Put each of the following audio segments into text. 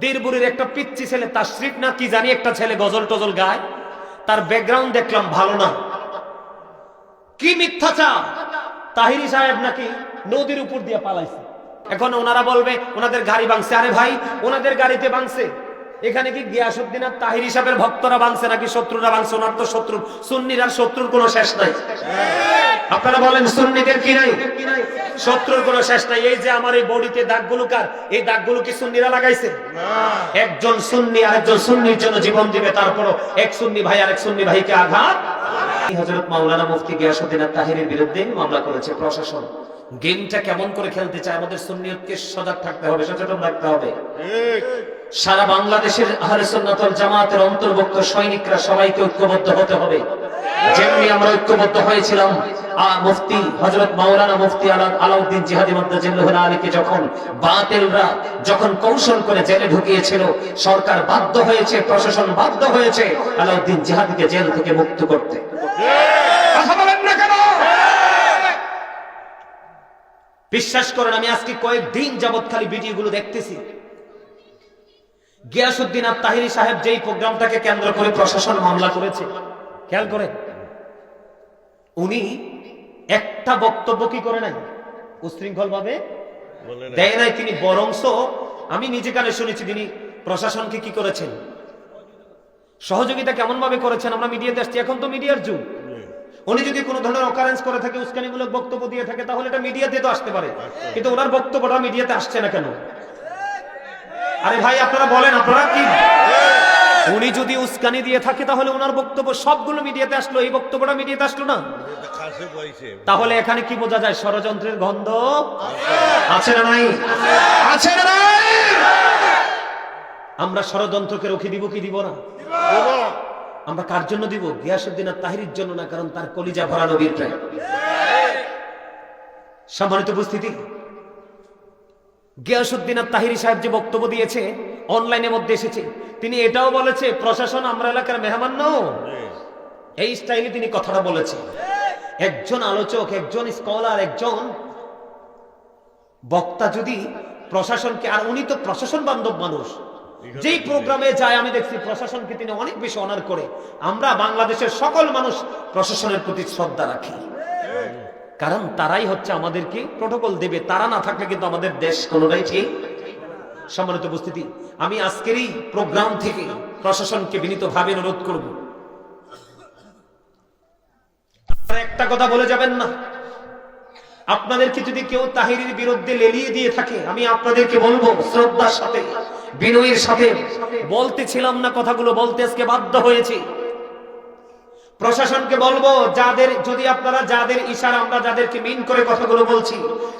বীরবুরির একটা পিচ্ছি ছেলে তাশরিফ না কি জানি একটা ছেলে গজল টজল গায়, তার ব্যাকগ্রাউন্ড দেখলাম ভালো না। কি মিথ্যাচার? তাহিরি সাহেব নাকি নদীর উপর দিয়ে পালাইছে। এখন ওনারা বলবে, ওনাদের গাড়ি বাংছে আরে ভাই, ওনাদের গাড়িতে ভাঙছে। এখানে কি গিয়াসুদ্দিন আর তাহির হিসাবের ভক্তরা বাংছে নাকি শত্রুরা বাংছে ওনার তো শত্রু, সুন্নির আর শত্রুর কোনো শেষ নাই। আপনারা বলেন, সুন্নিদের কি নাই? শত্রুর কোনো শেষ নাই। এই যে আমার এই বডিতে দাগগুলো কার? এই দাগগুলো কি সুন্নিরা লাগাইছে? একজন সুন্নি আর একজন সুন্নির জন্য জীবন দিবে তারপরও এক সুন্নি ভাই আর এক সুন্নি ভাইকে আঘাত। হযরত মাওলানা মুফতি গিয়াসউদ্দিন তাহিরের বিরুদ্ধে মামলা করেছে প্রশাসন। গেমটা কেমন করে খেলতে চায় আমাদের সুন্নিয়তকে সজাগ থাকতে হবে সচেতন রাখতে হবে। সারা বাংলাদেশের আহলে সুন্নাত জামাতের অন্তর্ভুক্ত সৈনিকরা সবাইকে ঐক্যবদ্ধ হতে হবে। যেমনি আমরা ঐক্যবদ্ধ হয়েছিলাম মুফতি হযরত মাওলানা মুফতি আলা আলাউদ্দিন জিহাদি মাদ্দাজিল্লাহুল আলীকে যখন বাতিলরা যখন কৌশল করে জেলে ঢুকিয়েছিল সরকার বাধ্য হয়েছে প্রশাসন বাধ্য হয়েছে আলাউদ্দিন জিহাদিকে জেল থেকে মুক্ত করতে। কথা বলেন না কেন? বিশ্বাস করেন আমি আজকে কয়েকদিন যাবৎ খালি ভিডিওগুলো দেখতেছি। গিয়াসুদ্দিন আর তাহিরি সাহেব যেই প্রোগ্রামটাকে কেন্দ্র করে প্রশাসন মামলা করেছে খেয়াল করে উনি একটা বক্তব্য কি করে নাই? উশৃঙ্খল ভাবে? দেয় নাই তিনি বরংস আমি নিজে কানে শুনেছি তিনি প্রশাসনকে কি করেছেন? সহযোগিতা কেমন ভাবে করেছেন? আমরা মিডিয়াতে আসছি এখন তো মিডিয়ার যুগ। উনি যদি কোনো ধরনের অকারেন্স করে থাকে উস্কানিমূলক বক্তব্য দিয়ে থাকে তাহলে এটা মিডিয়াতে তো আসতে পারে। কিন্তু ওনার বক্তব্যটা মিডিয়াতে আসছে না কেন? আরে ভাই আপনারা বলেন আপনারা কি উনি যদি উস্কানি দিয়ে থাকে, তাহলে ওনার বক্তব্য সবগুলো মিডিয়াতে আসলো। এই বক্তব্যটা মিডিয়াতে আসলো না? তাহলে এখানে কি বোঝা যায়? ষড়যন্ত্রের গন্ধ? আছে না নাই? আছে না নাই? আমরা ষড়যন্ত্রকে রুখে দিব কি দিব না? আমরা কার জন্য দিব? গিয়াসুদ্দিন আর তাহিরির জন্য না, কারণ তার কলিজা ভরা নবীর প্রেম সম্মানিত উপস্থিতি গিয়াসুদ্দিন আর তাহিরি সাহেব যে বক্তব্য দিয়েছে অনলাইনের মধ্যে এসেছে। তিনি এটাও বলেছে প্রশাসন আমরা এলাকার মেহমান নও। এই স্টাইলে তিনি কথাটা বলেছে একজন আলোচক একজন স্কলার একজন বক্তা যদি প্রশাসনকে আর উনি তো প্রশাসন বান্ধব মানুষ। যেই প্রোগ্রামে যায় আমি দেখছি প্রশাসনকে তিনি অনেক বেশি অনার করে। আমরা বাংলাদেশের সকল মানুষ প্রশাসনের প্রতি শ্রদ্ধা রাখি। কারণ তারাই হচ্ছে আমাদেরকে প্রোটোকল দেবে। তারা না থাকলে কিন্তু আমাদের দেশ কোনোটাই ঠিক সম্মানিত উপস্থিতি, আমি আজকেরই প্রোগ্রাম থেকে প্রশাসনকে বিনীতভাবে অনুরোধ করব। একটা কথা বলে যাবেন না। আপনাদেরকে যদি কেউ তাহিরের বিরুদ্ধে লেলিয়ে দিয়ে থাকে, আমি আপনাদেরকে বলব, শ্রদ্ধার সাথে, বিনয়ের সাথে, বলতেছিলাম না কথাগুলো, বলতে আজকে বাধ্য হয়েছি। প্রশাসনকে বলব, যাদের, যদি আপনারা যাদের ইশারা, আমরা যাদেরকে মিন করে কথাগুলো বলছি,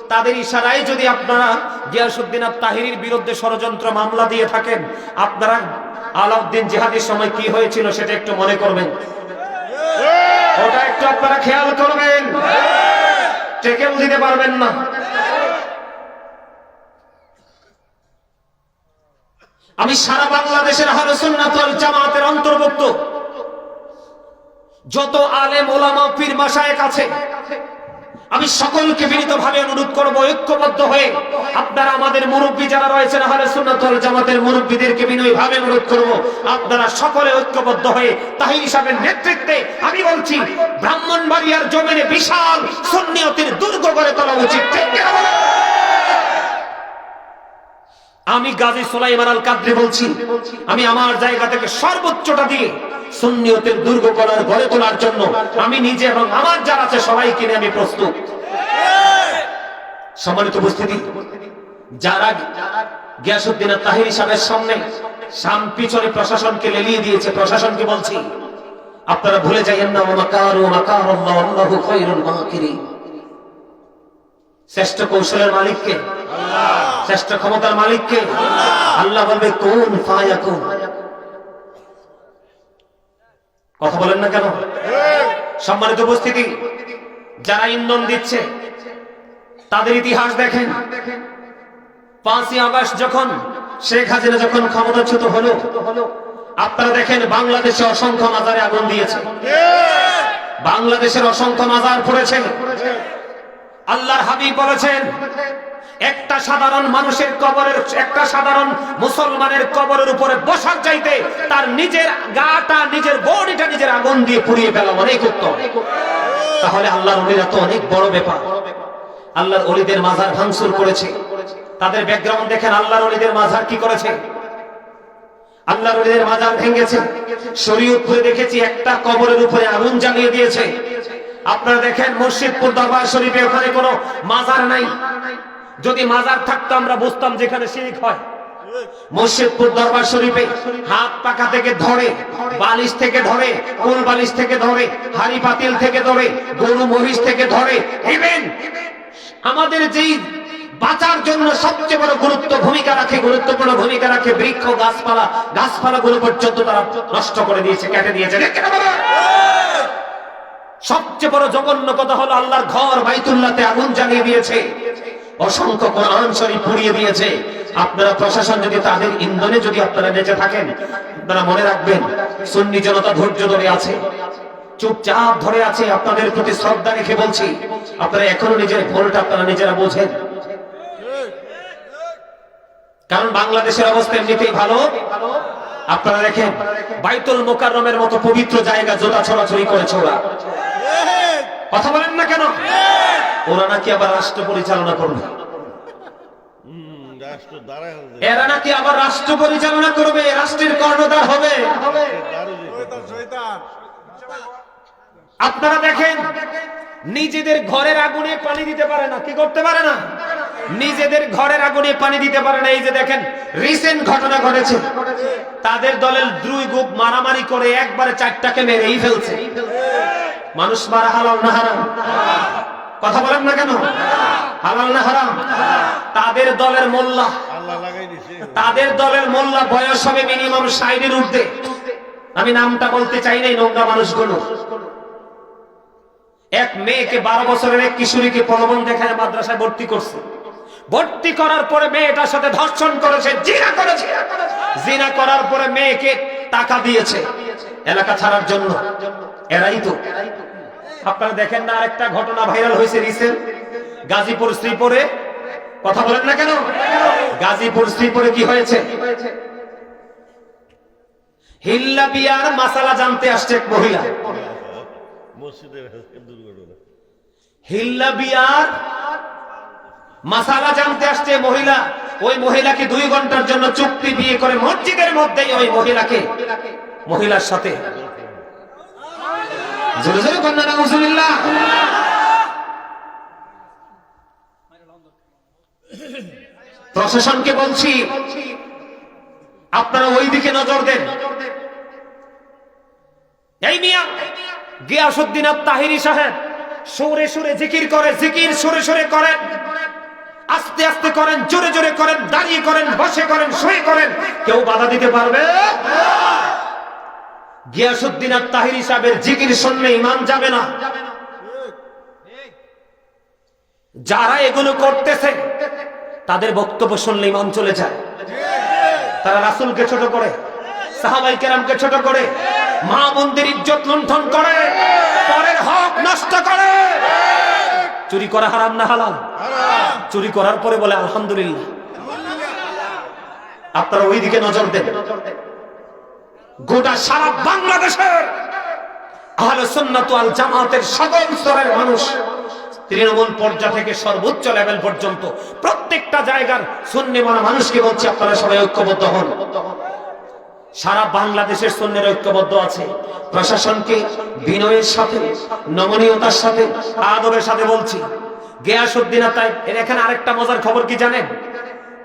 তাদের ইশারায় যদি আপনারা গিয়াসুদ্দিন আর তাহিরির বিরুদ্ধে ষড়যন্ত্র মামলা দিয়ে থাকেন, আপনারা আলাউদ্দিন জিহাদের সময় কি হয়েছিল সেটা একটু মনে করবেন। ওটা একটু আপনারা খেয়াল করবেন। টেকেও দিতে পারবেন না। আমি সারা বাংলাদেশের হারসুন্নাতল জামাতের অন্তর্ভুক্ত। যত আলেম, ওলামা, পীর মাসায়েক আছে, আমি সকলকে বিনীতভাবে অনুরোধ করব, ঐক্যবদ্ধ হয়ে আপনারা আমাদের মুরব্বী যারা রয়েছেন, আহলে সুন্নাতুল জামাতের মুরব্বীদেরকে বিনয়ভাবে অনুরোধ করব, আপনারা সকলে ঐক্যবদ্ধ হয়ে তাহির সাহেবের নেতৃত্বে, আমি বলছি, ব্রাহ্মণবাড়িয়ার জমিনে বিশাল সুন্নিয়তের দুর্গ গড়ে তোলা উচিত? আমি গাজী সুলাইমান আল কাদ্রি বলছি, আমি আমার জায়গা থেকে সর্বোচ্চটা দিয়ে সুন্নিয়তের দুর্গ করার গড়ে তোলার জন্য আমি নিজে এবং আমার যারা আছে সবাইকে নিয়ে আমি প্রস্তুত। সম্মানিত উপস্থিতি, যারা গিয়াসুদ্দিন তাহির সাহেবের সামনে সাম প্রশাসনকে লেলিয়ে দিয়েছে, প্রশাসনকে বলছি, আপনারা ভুলে যাইয়েন না মাকার ও মাকার আল্লাহু খায়রুল মাকিরিন শ্রেষ্ঠ কৌশলের মালিককে, শ্রেষ্ঠ ক্ষমতার মালিককে আল্লাহ বলবে, কোন ফায়াকুন। কথা বলেন না কেন? সম্মানিত উপস্থিতি, যারা ইন্ধন দিচ্ছে, তাদের ইতিহাস দেখেন। পাঁচই আগস্ট যখন শেখ হাসিনা যখন ক্ষমতাচ্যুত হলো, আপনারা দেখেন বাংলাদেশে অসংখ্য মাজারে আগুন দিয়েছে। বাংলাদেশের অসংখ্য মাজার পড়েছে। আল্লাহর হাবিব বলেছেন একটা সাধারণ মানুষের কবরের, একটা সাধারণ মুসলমানের কবরের উপরে বসার চাইতে তার নিজের গাটা, নিজের বডিটা, নিজের আগুন দিয়ে পুড়িয়ে ফেলা, অনেক উত্তম। তাহলে আল্লাহর অলিরা তো অনেক বড় ব্যাপার। আল্লাহর অলিদের মাজার ভাঙচুর করেছে। তাদের ব্যাকগ্রাউন্ড দেখেন, আল্লাহর অলিদের মাজার কি করেছে? আল্লাহর অলিদের মাজার ভেঙেছে। শরীয়তপুরে দেখেছি, একটা কবরের উপরে আগুন জ্বালিয়ে দিয়েছে। আপনারা দেখেন মসজিদপুর দরবার শরীফে ওখানে কোনো মাজার নাই। যদি মাজার থাকতো, আমরা বুঝতাম যেখানে শিরিক হয়। মসজিদপুর দরবার শরীফে হাত পাকা থেকে ধরে, বালিশ থেকে ধরে, কোল বালিশ থেকে ধরে, হাড়ি পাতিল থেকে ধরে, গরু মহিষ থেকে ধরে ইভেন আমাদের যেই বাঁচার জন্য সবচেয়ে বড় গুরুত্ব ভূমিকা রাখে, গুরুত্বপূর্ণ ভূমিকা রাখে বৃক্ষ, গাছপালা গাছপালা গুলো পর্যন্ত তারা নষ্ট করে দিয়েছে, কেটে দিয়েছে। কিনা? সবচেয়ে বড় জঘন্য কথা হলো আল্লাহর ঘর বাইতুল্লাতে আগুন জ্বালিয়ে দিয়েছে। অসংখ্য কোরআন শরীফ পুড়িয়ে দিয়েছে। আপনারা প্রশাসন যদি তাদের ইন্ধনে যদি আপনারা বেঁচে থাকেন, আপনারা মনে রাখবেন, সুন্নি জনতা ধৈর্য ধরে আছে। চুপচাপ ধরে আছে, আপনাদের প্রতি শ্রদ্ধা রেখে বলছি, আপনারা এখনও নিজের ভুলটা আপনারা নিজেরা বোঝেন। কারণ বাংলাদেশের অবস্থা এমনিতেই ভালো। আপনারা দেখেন, বাইতুল মোকাররমের মতো পবিত্র জায়গা জোতা ছড়াছড়ি করেছে ওরা। কথা বলেন না কেন? ওরা নাকি আবার রাষ্ট্র পরিচালনা করবে। এরা নাকি আবার রাষ্ট্র পরিচালনা করবে, রাষ্ট্রের কর্ণধার হবে। আপনারা দেখেন, নিজেদের ঘরের আগুনে পানি দিতে পারে না। কি করতে পারে না? নিজেদের ঘরের আগুনে পানি দিতে পারে না। এই যে দেখেন রিসেন্ট ঘটনা ঘটেছে। তাদের দলের দুই গ্রুপ মারামারি করে একবারে চারটাকে মেরেই ফেলছে। মানুষ মারা হালাল না হারাম? কথা বলেন না কেন? হালাল না হারাম? তাদের দলের মোল্লা। তাদের দলের মোল্লা বয়স হবে মিনিমাম ষাটের ঊর্ধ্বে। আমি নামটা বলতে চাই নাই নোংরা মানুষগুলো। এক মেয়েকে বারো বছরের এক কিশোরীকে প্রলোভন দেখায় মাদ্রাসায় ভর্তি করছে। ভর্তি করার পরে মেয়েটার সাথে ধর্ষণ করেছে জিনা করেছে। জিনা করার পরে মেয়েকে টাকা দিয়েছে। এলাকা ছাড়ার জন্য। এরাই তো। আপনারা দেখেন না আরেকটা ঘটনা ভাইরাল হয়েছে রিসেন্ট? গাজীপুর শ্রীপুরে। কথা বলেন না কেন? গাজীপুর শ্রীপুরে কি হয়েছে? হিল্লা বিয়ার মাসালা জানতে আসছে এক মহিলা। হিল্লা বিয়ার মাসালা জানতে আসছে মহিলা। ওই মহিলাকে দুই ঘণ্টার জন্য চুক্তি বিয়ে করে মসজিদের মধ্যেই ওই মহিলাকে, মহিলার সাথে। জোরে জোরে কন্যা নাউজুবিল্লাহ। প্রশাসনকে বলছি, আপনারা ওই দিকে নজর দেন। এই মিয়া গিয়াসুদ্দিন তাহিরি সাহেব, সুরে সুরে জিকির করে, জিকির সুরে সুরে করেন। আস্তে আস্তে করেন, জোরে জোরে করেন, দাঁড়িয়ে করেন, বসে করেন, শুয়ে করেন। কেউ বাধা দিতে পারবে? গিয়াসুদ্দিন আর তাহির সাহেবের জিকির শুনলে ইমান যাবে না। যারা এগুলো করতেছে, তাদের বক্তব্য শুনলে ইমান চলে যায়। তারা রাসুলকে ছোট করে সাহাবাই কেরামকে ছোট করে, মা মন্দির ইজ্জত লুণ্ঠন করে, পরের হক নষ্ট করে। চুরি করা হারাম না হালাল? চুরি করার পরে বলে, আলহামদুলিল্লাহ। আপনারা ওই দিকে নজর দেন। গোটা সারা বাংলাদেশের আহলে সুন্নাত ওয়াল জামাতের সকল স্তরের মানুষ তৃণমূল পর্যায় থেকে সর্বোচ্চ লেভেল পর্যন্ত প্রত্যেকটা জায়গার সুন্নি মানা মানুষকে বলছে? আপনারা সবাই ঐক্যবদ্ধ হন। সারা বাংলাদেশের সন্ন্যের ঐক্যবদ্ধ আছে। প্রশাসনকে বিনয়ের সাথে, নমনীয়তার সাথে আদরের সাথে বলছি। গিয়াসুদ্দিন তাই এর এখানে আরেকটা মজার খবর কি জানেন?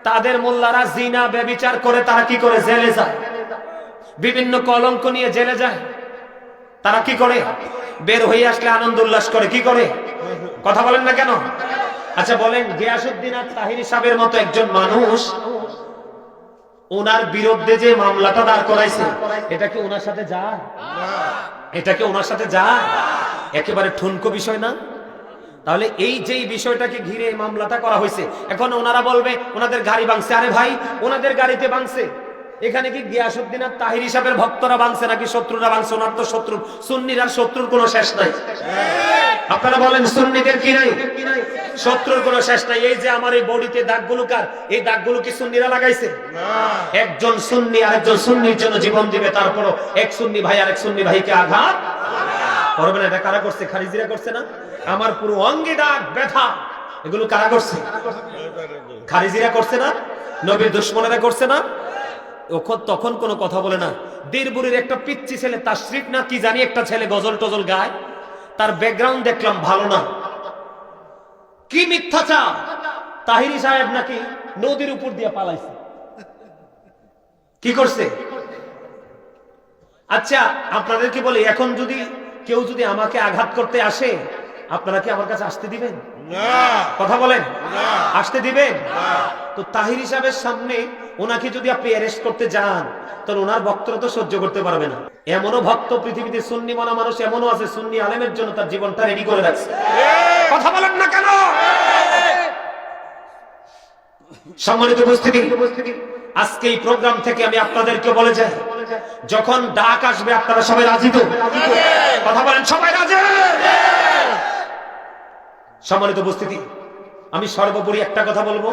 তাদের মোল্লারা জিনা, ব্যবিচার করে তারা কি করে? জেলে যায়। বিভিন্ন কলঙ্ক নিয়ে জেলে যায়। তারা কি করে? বের হয়ে আসলে আনন্দ উল্লাস করে, কি করে? কথা বলেন না কেন? আচ্ছা বলেন গিয়াসুদ্দিন আর তাহিরি সাহেবের মতো একজন মানুষ, ওনার বিরুদ্ধে যে মামলাটা দাঁড় করাইছে, এটা কি ওনার সাথে যায়? এটা কি ওনার সাথে যায়? একেবারে ঠুনকো বিষয় না? তাহলে এই যেই বিষয়টাকে ঘিরে মামলাটা করা হয়েছে, এখন ওনারা বলবে, ওনাদের গাড়ি ভাঙছে। আরে ভাই, ওনাদের গাড়িতে ভাঙছে। এখানে কি গিয়াসুদ্দিন আর তাহির হিসাবের ভক্তরা ভাঙছে নাকি শত্রুরা ভাঙছে ওনার তো শত্রু। সুন্নির আর শত্রুর কোনো শেষ নাই। আপনারা বলেন সুন্নিদের কি নাই? শত্রুর কোনো শেষ নাই। এই যে আমার এই বডিতে দাগগুলো কার? এই দাগগুলো কি সুন্নিরা লাগাইছে? একজন সুন্নি আরেকজন সুন্নির জন্য জীবন দিবে তারপরও এক সুন্নি ভাই আরেক সুন্নি ভাইকে আঘাত? করবে না এটা কারা করছে? খারিজিরা করছে না? আমার পুরো অঙ্গে দাগ ব্যথা এগুলো কারা করছে? খারিজিরা করছে না? নবীর দুশ্মনেরা করছে না? ওখন তখন কোনো কথা বলে না। বীরবুরির একটা পিচ্ছি ছেলে তাশরিফ না কি জানি একটা ছেলে গজল টজল গায়। তার ব্যাকগ্রাউন্ড দেখলাম ভালো না। কি মিথ্যাচার? তাহিরি সাহেব নাকি নদীর উপর দিয়ে পালাইছে। কি করছে? আচ্ছা আপনাদেরকে বলি এখন যদি কেউ যদি আমাকে আঘাত করতে আসে আপনারা কি আমার কাছে আসতে দিবেন? কথা বলেন? আসতে দিবেন? তো তাহির হিসাবের সামনে ওনাকে যদি আপনি অ্যারেস্ট করতে যান, তাহলে ওনার বক্তব্য তো সহ্য করতে পারবে না। এমনও ভক্ত পৃথিবীতে সুন্নি মনা মানুষ এমনও আছে, সুন্নি আলেমের জন্য তার জীবনটা রেডি করে রাখছে। কথা বলেন না কেন? সম্মানিত উপস্থিতি, আজকে এই প্রোগ্রাম থেকে আমি আপনাদেরকে বলে যাই, যখন ডাক আসবে, আপনারা সবাই রাজি তো? কথা বলেন, সবাই রাজি? সম্মানিত উপস্থিতি, আমি সর্বোপরি একটা কথা বলব।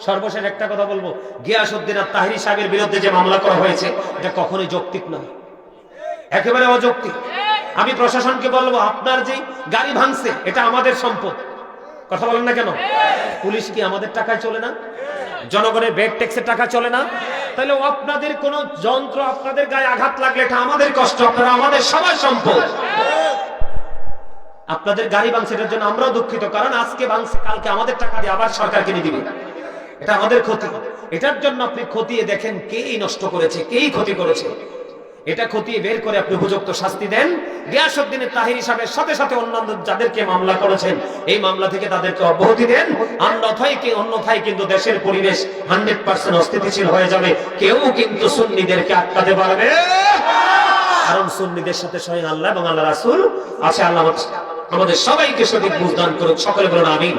সর্বশেষ একটা কথা বলব। গিয়াসউদ্দিন আর তাহিরি সাহেবের বিরুদ্ধে যে মামলা করা হয়েছে, এটা কখনোই যৌক্তিক নয়। একেবারে অযৌক্তিক। আমি প্রশাসনকে বলব, আপনার যে গাড়ি ভাঙছে, এটা আমাদের সম্পদ। কথা বলেন না কেন? পুলিশ কি আমাদের টাকায় চলে না? জনগণের বেড ট্যাক্সের টাকা চলে না? তাহলে আপনাদের কোন যন্ত্র আপনাদের গায়ে আঘাত লাগলে এটা আমাদের কষ্ট, আপনারা আমাদের সবার সম্পদ। আপনাদের গাড়ি ভাঙছে, এটার জন্য আমরাও দুঃখিত, কারণ আজকে ভাঙছে, কালকে আমাদের টাকা দিয়ে আবার সরকার কিনে দিবে। এটা আমাদের ক্ষতি। এটার জন্য আপনি খতিয়ে দেখেন কেই নষ্ট করেছে কেই ক্ষতি করেছে। এটা খতিয়ে বের করে আপনি উপযুক্ত শাস্তি দেন। গিয়াসউদ্দিনের তাহির হিসাবে সাথে সাথে অন্যান্য যাদেরকে মামলা করেছেন, এই মামলা থেকে তাদেরকে অব্যাহতি দেন। অন্যথায় কি অন্যথায় কিন্তু দেশের পরিবেশ হান্ড্রেড পার্সেন্ট অস্থিতিশীল হয়ে যাবে। কেউ কিন্তু সুন্নিদেরকে আটকাতে পারবে কারণ সুন্নিদের সাথে স্বয়ং আল্লাহ এবং আল্লাহ রাসূল আছে। আল্লাহ আমাদের সবাইকে সঠিক বুঝদান করুক। সকলে বলুন, আমিন।